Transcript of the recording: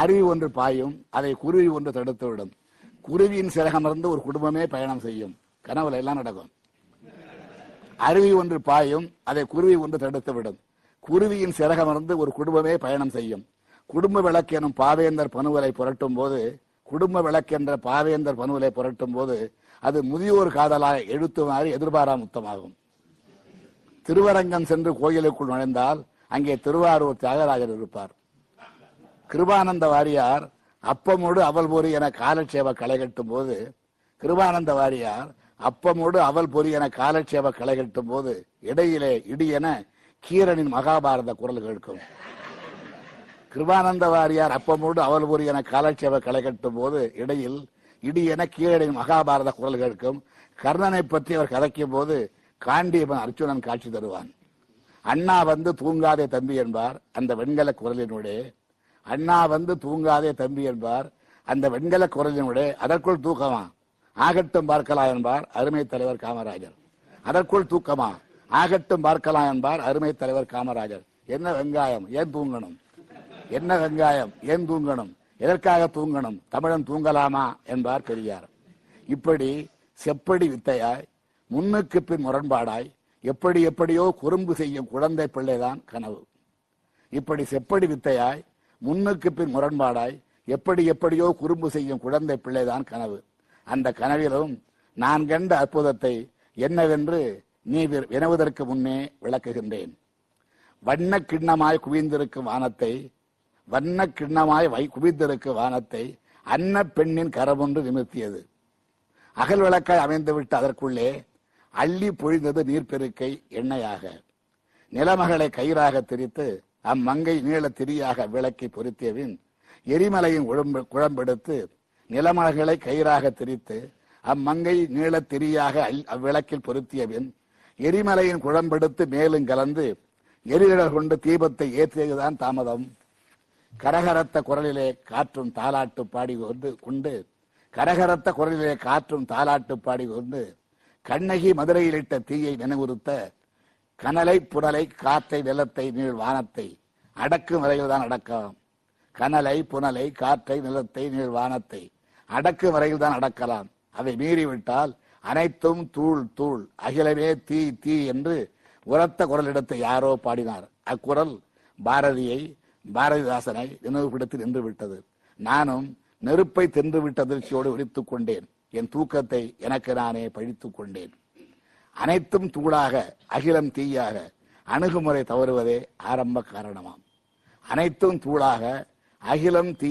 அருவி ஒன்று பாயும் அதை குருவி ஒன்று தடுத்து விடும். குருவியின் சிறகமர்ந்து ஒரு குடும்பமே பயணம் செய்யும். கனவுல எல்லாம் நடக்கும். அருவி ஒன்று பாயும் அதை குருவி ஒன்று தடுத்து விடும். குருவியின் சிறகமர்ந்து ஒரு குடும்பமே பயணம் செய்யும். குடும்ப விளக்கு எனும் பாவேந்தர் பனுவலை புரட்டும் போது குடும்ப விளக்கென்ற பாவேந்தர் பனுவலை புரட்டும் போது அது முதியோர் காதலாய் எழுத்துமாறு எதிர்பாரா முத்தமாகும். திருவரங்கம் சென்று கோயிலுக்குள் நுழைந்தால் அங்கே திருவாரூர் தியாகராஜர் இருப்பார். கிருபானந்த வாரியார் அப்பமோடு அவல் பொறி என காலட்சேப களை கட்டும் போது கிருபானந்த வாரியார் அப்பமோடு அவல் பொறி என காலட்சேப களை கட்டும் போது இடையிலே இடி என கீரனின் மகாபாரத குரல் கேட்கும். கிருபானந்த வாரியார் அப்பமோடு அவல் பொறி என காலட்சேப களை கட்டும் போது இடையில் இடி என கீரனின் மகாபாரத குரல் கேட்கும். கர்ணனை பற்றி அவர் கதைக்கும் போது காண்டியவன் அர்ஜுனன் காட்சி தருவான். அண்ணா வந்து தூங்காதே தம்பி என்பார். அந்த வெண்கல குரலினுடைய அண்ணா வந்து தூங்காதே தம்பி என்பார். அந்த வெண்கல குரலினுடைய அதற்குள் தூக்கமா? ஆகட்டும் பார்க்கலாம் என்பார் அருமை தலைவர் காமராஜர். அதற்குள் தூக்கமா? ஆகட்டும் பார்க்கலாம் என்பார் அருமை தலைவர் காமராஜர். என்ன வெங்காயம்? ஏன் தூங்கணும்? என்ன வெங்காயம்? ஏன் தூங்கணும்? எதற்காக தூங்கணும்? தமிழன் தூங்கலாமா? என்பார் பெரியார். இப்படி செப்படி வித்தையாய் முன்னுக்கு பின் முரண்பாடாய் எப்படி எப்படியோ குறும்பு செய்யும் குழந்தை பிள்ளைதான் கனவு. இப்படி செப்படி வித்தையாய் முன்னுக்கு பின் முரண்பாடாய் எப்படி எப்படியோ குறும்பு செய்யும் குழந்தை பிள்ளைதான் கனவு. அந்த கனவிலும் நான் கண்ட அற்புதத்தை என்னவென்று நீ வி- வினவுவதற்கு முன்னே விளக்குகின்றேன். வண்ண கிண்ணமாய் குவிந்திருக்கும் வானத்தை வண்ண கிண்ணமாய் வை குவிந்திருக்கும் வானத்தை அன்ன பெண்ணின் கரமொன்று நிமிர்த்தியது. அகல் விளக்காய் அமைந்துவிட்டு அதற்குள்ளே அள்ளி பொழிந்தது நீர்ப்பெருக்கை எண்ணெயாக. நிலமகளை கயிறாக திரித்து அம்மங்கை நீள திரியாக விளக்கி பொருத்தியவின் எரிமலையின் உழம்பு குழம்பெடுத்து நிலமலர்களை கயிறாக திரித்து அம்மங்கை நீள திரியாக அல்- அவ்விளக்கில் பொருத்தியவின் எரிமலையின் குழம்பெடுத்து மேலும் கலந்து எரிநிழல் கொண்டு தீபத்தை ஏற்றியதுதான் தாமதம். கரகரத்த குரலிலே காற்றும் தாலாட்டு பாடி கொண்டு கொண்டு கரகரத்த குரலிலே காற்றும் தாலாட்டு பாடி கொண்டு கண்ணகி மதுரையிலிட்ட தீயை நினைவுறுத்த கனலை புனலை காற்றை நிலத்தை நீள் வானத்தை அடக்கும் வரையில்தான் அடக்கலாம் கனலை புனலை காற்றை நிலத்தை நீள் வானத்தை அடக்கும் வரையில்தான் அடக்கலாம். அதை மீறிவிட்டால் அனைத்தும் தூள் தூள் அகிலமே தீ தீ என்று உரத்த குரலிடத்தை யாரோ பாடினார். அக்குரல் பாரதியை பாரதிதாசனை நினைவுபடுத்தி நின்று விட்டது நானும் நெருப்பை தின்றுவிட்ட அதிர்ச்சியோடு விழித்துக் கொண்டேன் என் தூக்கத்தை எனக்கு நானே பழித்துக் கொண்டேன் அனைத்தும் தூளாக அகிலம் தீயாக அணுகுமுறை தவறுவதே ஆரம்ப காரணமாம். அனைத்தும் தூளாக அகிலம் தீ